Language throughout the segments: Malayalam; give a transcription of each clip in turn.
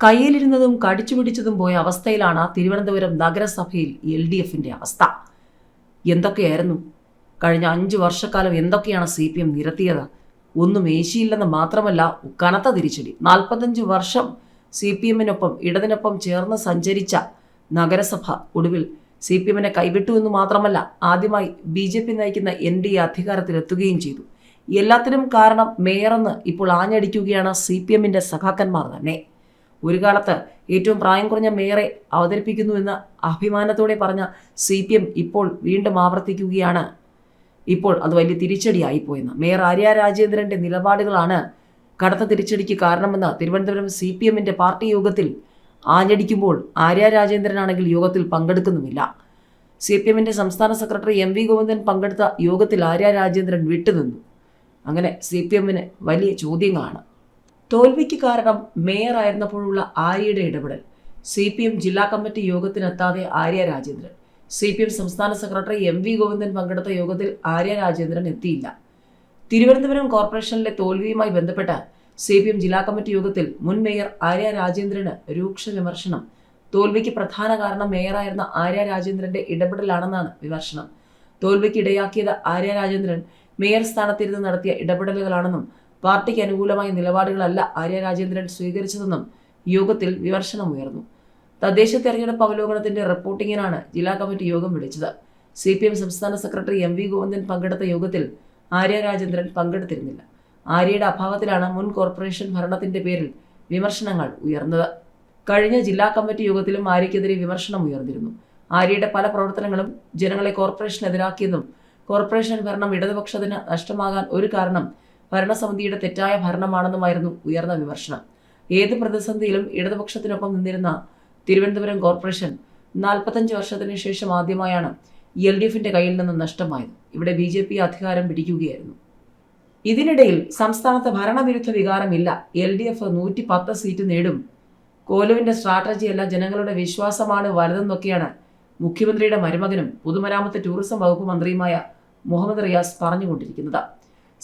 കയ്യിലിരുന്നതും കടിച്ചു പിടിച്ചതും പോയ അവസ്ഥയിലാണ് തിരുവനന്തപുരം നഗരസഭയിൽ എൽ ഡി എഫിന്റെ അവസ്ഥ. എന്തൊക്കെയായിരുന്നു? കഴിഞ്ഞ അഞ്ച് വർഷക്കാലം എന്തൊക്കെയാണ് സി പി എം നിരത്തിയത്? ഒന്നും ഏശിയില്ലെന്ന് മാത്രമല്ല കനത്ത തിരിച്ചടി. നാൽപ്പത്തഞ്ച് വർഷം സി പി എമ്മിനൊപ്പം ഇടതിനൊപ്പം ചേർന്ന് സഞ്ചരിച്ച നഗരസഭ ഒടുവിൽ സി പി എമ്മിനെ കൈവിട്ടു എന്ന് മാത്രമല്ല ആദ്യമായി ബി ജെ പി നയിക്കുന്ന എൻ ഡി എ അധികാരത്തിലെത്തുകയും ചെയ്തു. എല്ലാത്തിനും കാരണം മേയറെന്ന് ഇപ്പോൾ ആഞ്ഞടിക്കുകയാണ് സി പി എമ്മിന്റെ സഖാക്കന്മാർ തന്നെ. ഒരു കാലത്ത് ഏറ്റവും പ്രായം കുറഞ്ഞ മേയറെ അവതരിപ്പിക്കുന്നുവെന്ന് അഭിമാനത്തോടെ പറഞ്ഞ സി പി എം ഇപ്പോൾ വീണ്ടും ആവർത്തിക്കുകയാണ്. ഇപ്പോൾ അത് വലിയ തിരിച്ചടിയായിപ്പോയെന്ന് മേയർ ആര്യ രാജേന്ദ്രന്റെ നിലപാടുകളാണ് കടുത്ത തിരിച്ചടിക്ക് കാരണമെന്ന് തിരുവനന്തപുരം സി പി എമ്മിന്റെ പാർട്ടി യോഗത്തിൽ ആഞ്ഞടിക്കുമ്പോൾ ആര്യ രാജേന്ദ്രനാണെങ്കിൽ യോഗത്തിൽ പങ്കെടുക്കുന്നുമില്ല. സി പി എമ്മിന്റെ സംസ്ഥാന സെക്രട്ടറി എം വി ഗോവിന്ദൻ പങ്കെടുത്ത യോഗത്തിൽ ആര്യ രാജേന്ദ്രൻ വിട്ടുനിന്നു. അങ്ങനെ സി പി എമ്മിന് വലിയ ചോദ്യങ്ങളാണ്. തോൽവിക്ക് കാരണം മേയർ ആയിരുന്നപ്പോഴുള്ള ആര്യയുടെ ഇടപെടൽ. സി പി എം ജില്ലാ committee യോഗത്തിനെത്താതെ Arya Rajendran. C P M സംസ്ഥാന സെക്രട്ടറി എം വി ഗോവിന്ദൻ പങ്കെടുത്ത യോഗത്തിൽ ആര്യ രാജേന്ദ്രൻ എത്തിയില്ല. തിരുവനന്തപുരം കോർപ്പറേഷനിലെ തോൽവിയുമായി ബന്ധപ്പെട്ട് സി പി എം ജില്ലാ കമ്മിറ്റി യോഗത്തിൽ മുൻ മേയർ ആര്യ രാജേന്ദ്രന് രൂക്ഷ വിമർശനം. തോൽവിക്ക് പ്രധാന കാരണം മേയറായിരുന്ന ആര്യ രാജേന്ദ്രന്റെ ഇടപെടലാണെന്നാണ് വിമർശനം. തോൽവിക്ക് ഇടയാക്കിയത് ആര്യ രാജേന്ദ്രൻ മേയർ സ്ഥാനത്തിരുന്ന് നടത്തിയ ഇടപെടലുകളാണെന്നും പാർട്ടിക്ക് അനുകൂലമായ നിലപാടുകളല്ല ആര്യ രാജേന്ദ്രൻ സ്വീകരിച്ചതെന്നും യോഗത്തിൽ വിമർശനമുയർന്നു. തദ്ദേശ തെരഞ്ഞെടുപ്പ് അവലോകനത്തിന്റെ റിപ്പോർട്ടിങ്ങിനാണ് ജില്ലാ കമ്മിറ്റി യോഗം വിളിച്ചത്. സി പി എം സംസ്ഥാന സെക്രട്ടറി എം വി ഗോവിന്ദൻ പങ്കെടുത്ത യോഗത്തിൽ ആര്യ രാജേന്ദ്രൻ പങ്കെടുത്തിരുന്നില്ല. ആര്യയുടെ അഭാവത്തിലാണ് മുൻ കോർപ്പറേഷൻ ഭരണത്തിന്റെ പേരിൽ വിമർശനങ്ങൾ ഉയർന്നത്. കഴിഞ്ഞ ജില്ലാ കമ്മിറ്റി യോഗത്തിലും ആര്യക്കെതിരെ വിമർശനം ഉയർന്നിരുന്നു. ആര്യയുടെ പല പ്രവർത്തനങ്ങളും ജനങ്ങളെ കോർപ്പറേഷനെതിരാക്കിയെന്നും കോർപ്പറേഷൻ ഭരണം ഇടതുപക്ഷത്തിന് നഷ്ടമാകാൻ ഒരു കാരണം ഭരണസമിതിയുടെ തെറ്റായ ഭരണമാണെന്നുമായിരുന്നു ഉയർന്ന വിമർശനം. ഏത് പ്രതിസന്ധിയിലും ഇടതുപക്ഷത്തിനൊപ്പം നിന്നിരുന്ന തിരുവനന്തപുരം കോർപ്പറേഷൻ നാൽപ്പത്തഞ്ച് വർഷത്തിന് ശേഷം ആദ്യമായാണ് എൽ ഡി എഫിന്റെ കയ്യിൽ നിന്ന് നഷ്ടമായത്. ഇവിടെ ബി ജെ പി അധികാരം പിടിക്കുകയായിരുന്നു. ഇതിനിടയിൽ സംസ്ഥാനത്ത് ഭരണവിരുദ്ധ വികാരമില്ല. എൽ ഡി എഫ് നൂറ്റി പത്ത് സീറ്റ് നേടും. കോലുവിന്റെ സ്ട്രാറ്റജിയല്ല ജനങ്ങളുടെ വിശ്വാസമാണ് വലുതെന്നൊക്കെയാണ് മുഖ്യമന്ത്രിയുടെ മരുമകനും പൊതുമരാമത്ത് ടൂറിസം വകുപ്പ് മന്ത്രിയുമായ മുഹമ്മദ് റിയാസ് പറഞ്ഞുകൊണ്ടിരിക്കുന്നത്.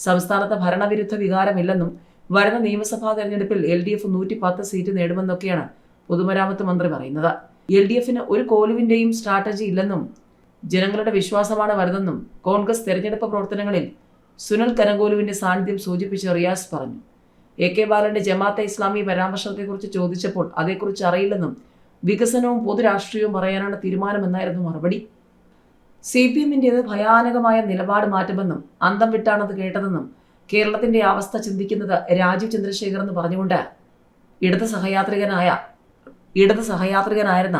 സംസ്ഥാനത്ത് ഭരണവിരുദ്ധ വികാരമില്ലെന്നും വരുന്ന നിയമസഭാ തെരഞ്ഞെടുപ്പിൽ എൽ ഡി എഫ് നൂറ്റി പത്ത് സീറ്റ് നേടുമെന്നൊക്കെയാണ് പൊതുമരാമത്ത് മന്ത്രി പറയുന്നത്. എൽ ഡി എഫിന് ഒരു കോലുവിന്റെയും സ്ട്രാറ്റജി ഇല്ലെന്നും ജനങ്ങളുടെ വിശ്വാസമാണ് വരുതെന്നും കോൺഗ്രസ് തെരഞ്ഞെടുപ്പ് പ്രവർത്തനങ്ങളിൽ സുനിൽ കനകോലുവിന്റെ സാന്നിധ്യം സൂചിപ്പിച്ച് റിയാസ് പറഞ്ഞു. എ കെ ബാലന്റെ ജമാഅത്തെ ഇസ്ലാമി പരാമർശത്തെക്കുറിച്ച് ചോദിച്ചപ്പോൾ അതേക്കുറിച്ച് അറിയില്ലെന്നും വികസനവും പൊതുരാഷ്ട്രീയവും പറയാനാണ് തീരുമാനമെന്നായിരുന്നു മറുപടി. സി പി എമ്മിന്റേത് ഭയാനകമായ നിലപാട് മാറ്റമെന്നും അന്തം വിട്ടാണത് കേട്ടതെന്നും കേരളത്തിന്റെ അവസ്ഥ ചിന്തിക്കുന്നത് രാജീവ് ചന്ദ്രശേഖർ എന്ന് പറഞ്ഞുകൊണ്ട് ഇടത് സഹയാത്രികനായ ഇടത് സഹയാത്രികനായിരുന്ന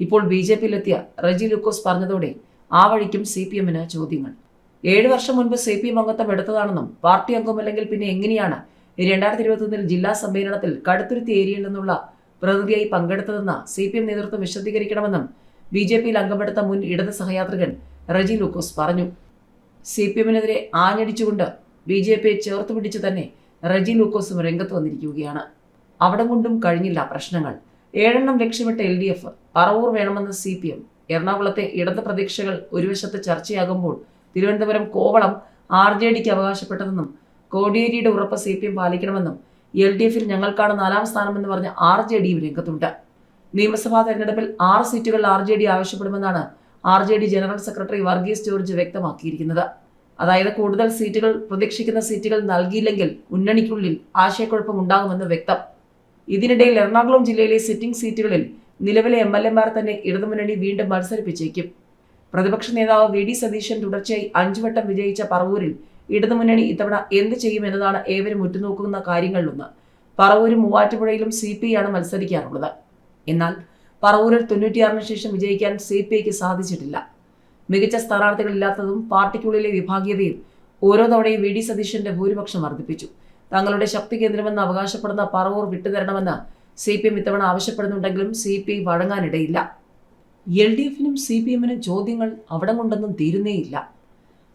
ഇപ്പോൾ ബി ജെ പിയിലെത്തിയ റെജി ലൂക്കോസ് പറഞ്ഞതോടെ ആ വഴിക്കും സി പി എമ്മിന് ചോദ്യങ്ങൾ. ഏഴ് വർഷം മുൻപ് സി പി എം അംഗത്വം എടുത്തതാണെന്നും പാർട്ടി അംഗമല്ലെങ്കിൽ പിന്നെ എങ്ങനെയാണ് രണ്ടായിരത്തി ഇരുപത്തൊന്നിൽ ജില്ലാ സമ്മേളനത്തിൽ കടുത്തുരുത്തി ഏരിയയിൽ നിന്നുള്ള പ്രതിനിധിയായി പങ്കെടുത്തതെന്ന് സി പി എം നേതൃത്വം വിശദീകരിക്കണമെന്നും ബി ജെ പിയിൽ അംഗമെടുത്ത മുൻ ഇടത് സഹയാത്രികൻ റജി ലൂക്കോസ് പറഞ്ഞു. സി പി എമ്മിനെതിരെ ആഞ്ഞടിച്ചുകൊണ്ട് ബി ജെ പിയെ ചേർത്ത് പിടിച്ച് തന്നെ റജി ലൂക്കോസും രംഗത്ത് വന്നിരിക്കുകയാണ്. അവിടെ കൊണ്ടും കഴിഞ്ഞില്ല പ്രശ്നങ്ങൾ. ഏഴെണ്ണം ലക്ഷ്യമിട്ട എൽ ഡി എഫ് പറവൂർ വേണമെന്ന് സി പി എം. എറണാകുളത്തെ ഇടത് പ്രതീക്ഷകൾ ഒരു വശത്ത് ചർച്ചയാകുമ്പോൾ തിരുവനന്തപുരം കോവളം ആർ ജെ ഡിക്ക് അവകാശപ്പെട്ടതെന്നും കോടിയേരിയുടെ ഉറപ്പ് സി പി എം പാലിക്കണമെന്നും എൽ ഡി എഫിൽ ഞങ്ങൾക്കാണ് നാലാം സ്ഥാനമെന്ന് പറഞ്ഞ ആർ ജെ ഡിയും രംഗത്തുണ്ട്. നിയമസഭാ തെരഞ്ഞെടുപ്പിൽ ആറ് സീറ്റുകൾ R J D ആവശ്യപ്പെടുമെന്നാണ് R J D general secretary Varghese George വ്യക്തമാക്കിയിരിക്കുന്നത്. അതായത് കൂടുതൽ സീറ്റുകൾ പ്രതീക്ഷിക്കുന്ന സീറ്റുകൾ നൽകിയില്ലെങ്കിൽ മുന്നണിക്കുള്ളിൽ ആശയക്കുഴപ്പം ഉണ്ടാകുമെന്ന് വ്യക്തം. ഇതിനിടയിൽ എറണാകുളം ജില്ലയിലെ സിറ്റിംഗ് സീറ്റുകളിൽ നിലവിലെ എം എൽ എമാർ തന്നെ ഇടതുമുന്നണി വീണ്ടും മത്സരിപ്പിച്ചേക്കും. പ്രതിപക്ഷ നേതാവ് വി ഡി സതീശൻ തുടർച്ചയായി അഞ്ചുവട്ടം വിജയിച്ച പറവൂരിൽ ഇടതുമുന്നണി ഇത്തവണ എന്ത് ചെയ്യുമെന്നതാണ് ഏവരും ഉറ്റുനോക്കുന്ന കാര്യങ്ങളിലൊന്ന്. പറവൂരും മൂവാറ്റുപുഴയിലും സി പി ആണ് മത്സരിക്കാറുള്ളത്. എന്നാൽ പറവൂരിൽ തൊണ്ണൂറ്റിയാറിന് ശേഷം വിജയിക്കാൻ സി പി ഐക്ക് സാധിച്ചിട്ടില്ല. മികച്ച സ്ഥാനാർത്ഥികളില്ലാത്തതും പാർട്ടിക്കുള്ളിലെ വിഭാഗീയതയും ഓരോ തവണയും വി ഡി സതീശന്റെ ഭൂരിപക്ഷം വർദ്ധിപ്പിച്ചു. തങ്ങളുടെ ശക്തി കേന്ദ്രമെന്ന് അവകാശപ്പെടുന്ന പറവൂർ വിട്ടുതരണമെന്ന് സി പി എം ഇത്തവണ ആവശ്യപ്പെടുന്നുണ്ടെങ്കിലും സി പി ഐ വഴങ്ങാനിടയില്ല. എൽ ഡി എഫിനും സി പി എമ്മിനും ചോദ്യങ്ങൾ അവിടെ കൊണ്ടൊന്നും തീരുന്നേയില്ല.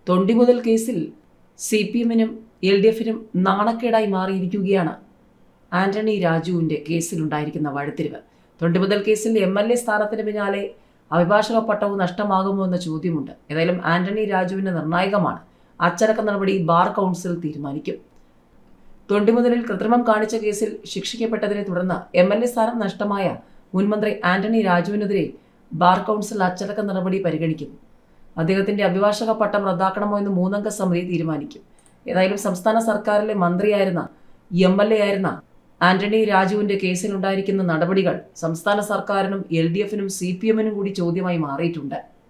തൊണ്ടി മുതൽ കേസിൽ സി പി എമ്മിനും എൽ ഡി എഫിനും നാണക്കേടായി മാറിയിരിക്കുകയാണ് ആന്റണി രാജുവിന്റെ കേസിലുണ്ടായിരിക്കുന്ന വഴിത്തിരിവ്. തൊണ്ടിമുതൽ കേസിൽ എം എൽ എ സ്ഥാനത്തിന് പിന്നാലെ അഭിഭാഷക പട്ടവും നഷ്ടമാകുമോ എന്ന ചോദ്യമുണ്ട്. ഏതായാലും ആന്റണി രാജുവിന് നിർണായകമാണ്. അച്ചടക്ക നടപടി ബാർ കൗൺസിൽ തീരുമാനിക്കും. തൊണ്ടിമുതലിൽ കൃത്രിമം കാണിച്ച കേസിൽ ശിക്ഷിക്കപ്പെട്ടതിനെ തുടർന്ന് എം എൽ എ സ്ഥാനം നഷ്ടമായ മുൻമന്ത്രി ആന്റണി രാജുവിനെതിരെ ബാർ കൗൺസിൽ അച്ചടക്ക നടപടി പരിഗണിക്കും. അദ്ദേഹത്തിന്റെ അഭിഭാഷക പട്ടം റദ്ദാക്കണമോ എന്ന് മൂന്നംഗ സമിതി തീരുമാനിക്കും. ഏതായാലും സംസ്ഥാന സർക്കാരിലെ മന്ത്രിയായിരുന്ന എം എൽ എ ആയിരുന്ന ആന്റണി രാജുവിന്റെ കേസിലുണ്ടായിരിക്കുന്ന നടപടികൾ സംസ്ഥാന സർക്കാരിനും എൽ ഡി എഫിനും സി പി എമ്മിനും കൂടി ചോദ്യമായി മാറിയിട്ടുണ്ട്.